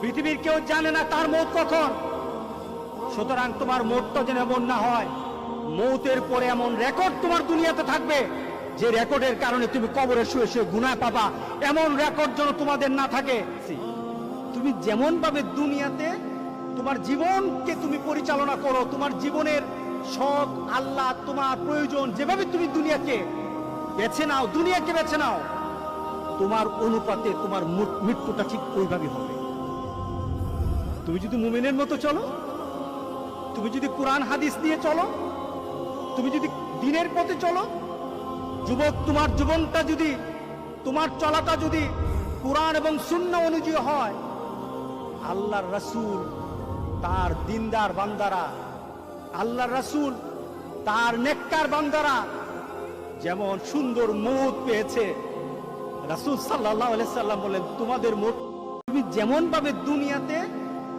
পৃথিবীর কেউ জানে না তার মৌত কখন। সুতরাং তোমার মৌতটা যেন এমন না হয়, মৌতের পরে এমন রেকর্ড তোমার দুনিয়াতে থাকবে, যে রেকর্ডের কারণে তুমি কবরে শুয়ে শুয়ে গুনাহ পাবা। এমন রেকর্ড যেন তোমাদের না থাকে। তুমি যেমন ভাবে দুনিয়াতে তোমার জীবনকে তুমি পরিচালনা করো, তোমার জীবনের শখ আল্লাহ তোমার প্রয়োজন, যেভাবে তুমি দুনিয়াকে বেছে নাও, দুনিয়াকে বেছে নাও, তোমার অনুপাতে তোমার মৃত্যুটা ঠিক ওইভাবে হবে। তুমি যদি মুমিনের মতো চলো, তুমি যদি কোরআন, হাদিস দিয়ে চলো, তুমি যদি দিনের পথে চলো, যুবক, তোমার জীবনটা যদি, তোমার চলাটা যদি কোরআন এবং শূন্য অনুযায়ী হয়, আল্লাহর রাসূল, তার দিনদার বান্দারা, আল্লাহর রাসূল, তার নেককার বান্দারা যেমন সুন্দর মৌত পেয়েছে। রাসূল আলাইহি সাল্লাম বলেন, তোমাদের মত তুমি যেমন ভাবে দুনিয়াতে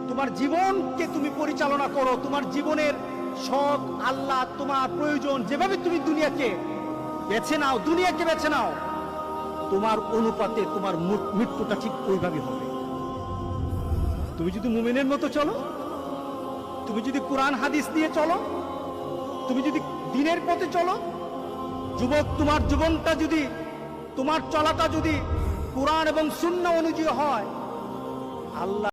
তোমার জীবনকে তুমি পরিচালনা করো, তোমার জীবনের শখ আল্লাহ তোমার প্রয়োজন, যেভাবে তুমি দুনিয়াকে বেছে নাও, দুনিয়াকে বেছে নাও, তোমার অনুপাতে তোমার মৃত্যুটা ঠিক ওইভাবে হবে। তুমি যদি মুমিনের মতো চলো, তুমি যদি কোরআন, হাদিস দিয়ে চলো, তুমি যদি দিনের পথে চলো, যুবক, তোমার জীবনটা যদি, তোমার চলাটা যদি কোরআন এবং শূন্য অনুযায়ী হয়, আল্লাহ